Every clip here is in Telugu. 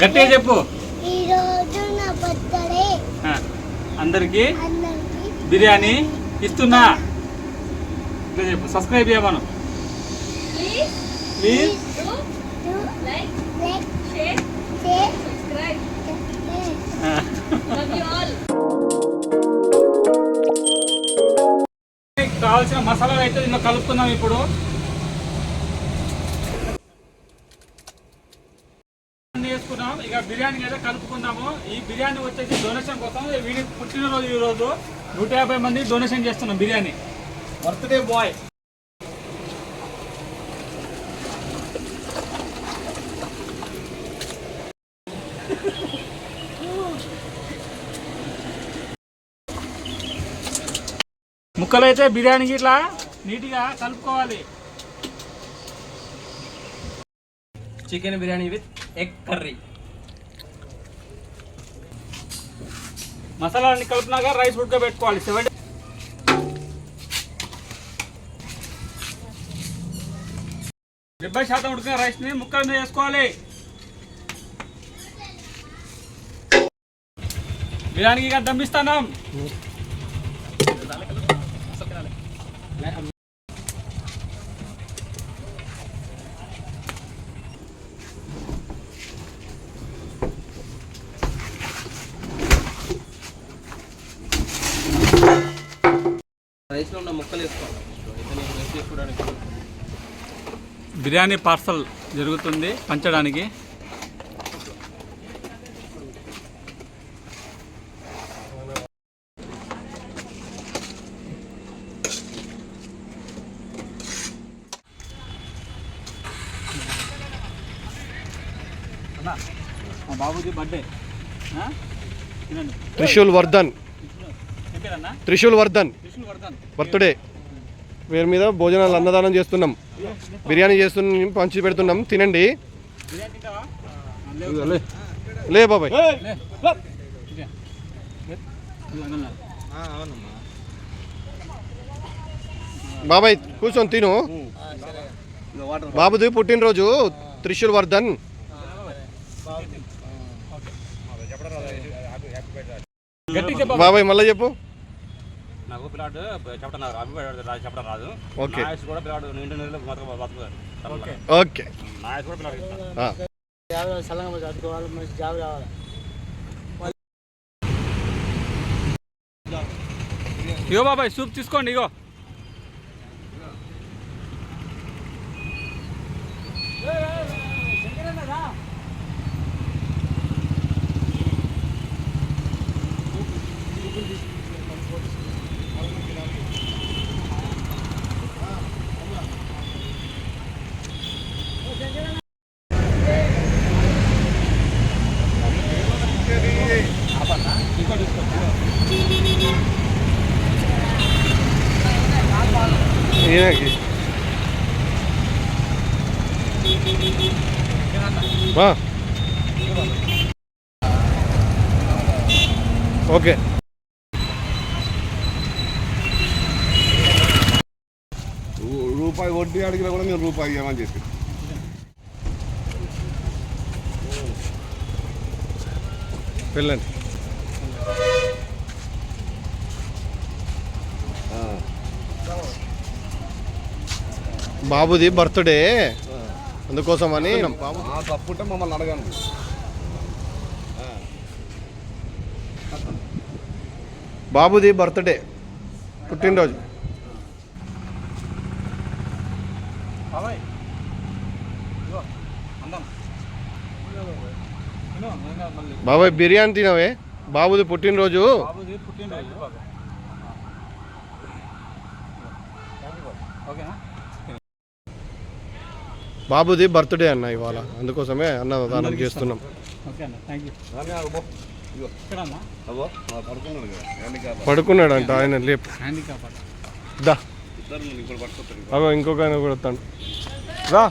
గట్టిగా చెప్పు. నా బర్త్డే. అందరికీ అందరికి. బిర్యానీ ఇస్తున్నా. ఇట్లా చెప్పు సబ్స్క్రైబ్ చేయమను. Please do do like, like share, share. subscribe. share. Love you all. కావాల్సిన మసాలాలు అయితే ఇందులో కలుపుకుందాం ఇప్పుడు అన్ని వేసుకున్నాం ఇక బిర్యానీ అయితే కలుపుకుందాము. ఈ బిర్యానీ వచ్చేసి డొనేషన్ కోసం వీడి పుట్టినరోజు ఈ రోజు. నూట యాభై మంది డొనేషన్ చేస్తున్నాం బిర్యానీ. Birthday boy. ముక్కలైతే బిర్యానీకి ఇట్లా నీట్గా కలుపుకోవాలి. Chicken biryani with egg curry మసాలాన్ని కలిపినాక రైస్ ఉడకబెట్టుకోవాలి సెవెంటీ డెబ్బై శాతం ఉడికిన రైస్ని ముక్కల మీద వేసుకోవాలి. బిర్యానీకి ఇక రైస్లో ఉన్న ముక్కలు వేసుకోవాలి. బిర్యానీ పార్సల్ జరుగుతుంది పంచడానికి. అన్నా, మా బాబుజీ బర్త్డే త్రిశూల్ వర్ధన్. త్రిశూల్ వర్ధన్ బర్త్డే. పేరు మీద భోజనాలు అన్నదానం చేస్తున్నాం. బిర్యానీ చేస్తున్నాం పంచి పెడుతున్నాం. తినండి. లే. బాబాయ్. బాబాయ్ కూర్చొని తిను. బాబుది పుట్టినరోజు త్రిశూల్ వర్ధన్ బాబాయ్ మళ్ళీ చెప్పు. నాకు పిల్లాడు చెప్పడం నాకు అభిప్రాయం రాదు చెప్పడం రాదు. ఓకే. నా వయసు కూడా పిల్లాడు నిండు నీళ్ళు బతుకు బతుకుతాడు ఓకే. ఓకే. నా వయసు కూడా పిల్లాడు ఇస్తాను ఆ. ఇగో బాబాయ్ సూప్ తీసుకోండి ఇగో. ఈయనకి. ఆ. ఓకే రూ- రూపాయి వడ్డీ అడిగినా కూడా మీరు రూపాయి ఇవ్వమని చెప్పి వెళ్ళండి బాబుది బర్త్డే. ఆ తప్పుంటే మమ్మల్ని అడగండి. బాబుది బర్త్డే పుట్టినరోజు. బాబాయ్ బిర్యానీ తినవే. బాబుది పుట్టినరోజు. పుట్టినరోజు. ఓకేనా? బాబుది బర్త్డే అన్న ఇవాళ. అందుకోసమే అన్నదానం చేస్తున్నాం. పడుకున్నాడంట ఆయన లేపు. దా. ఇంకొక ఆయన కూడా వస్తాడు. రా.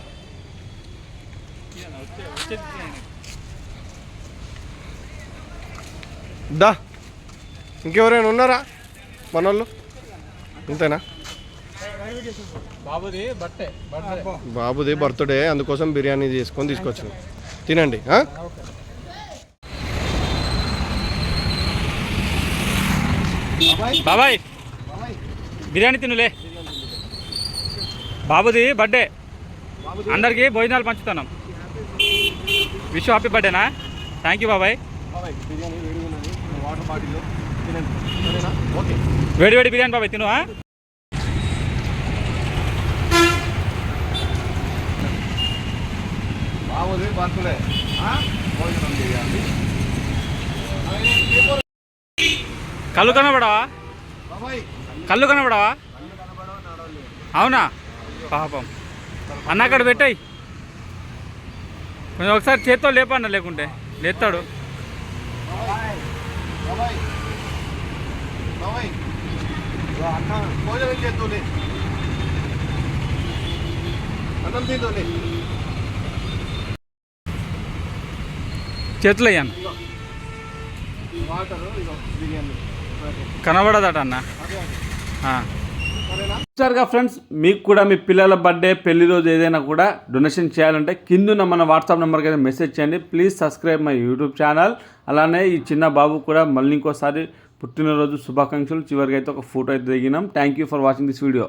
దా. ఇంకెవరైనా ఉన్నారా? మనోళ్ళు? ఇంతేనా? బాబుది బర్త్డే అందుకోసం బిర్యానీ చేసుకొని తీసుకొచ్చు. తినండి బాబాయ్. బిర్యానీ తినులే. బాబుది బర్త్డే. అందరికీ భోజనాలు పంచుతున్నాం. విష్ హ్యాపీ బర్త్డేనా? థ్యాంక్ యూ బాబాయ్. వేడి వేడి బిర్యానీ బాబాయ్ తిను బర్త్డే భోజనం చేయాలి. కళ్ళు కనబడవా? కళ్ళు కనబడవా? అవునా? పాపం. అన్న అక్కడ పెట్టాయి. కొంచెం ఒకసారి చేత్తో లేపన్న లేకుంటే. లేస్తాడు అన్న భోజనం చేతులు అయ్యాను కనబడదట అన్న. చూసారుగా ఫ్రెండ్స్ మీకు కూడా మీ పిల్లల బర్త్డే పెళ్ళి రోజు ఏదైనా కూడా డొనేషన్ చేయాలంటే కిందున్న మన వాట్సాప్ నెంబర్కి అయితే మెసేజ్ చేయండి. Please subscribe my YouTube channel. అలానే ఈ చిన్న బాబు కూడా మళ్ళీ ఇంకోసారి పుట్టినరోజు శుభాకాంక్షలు. చివరికి అయితే ఒక ఫోటో అయితే దిగినాం. Thank you for watching this video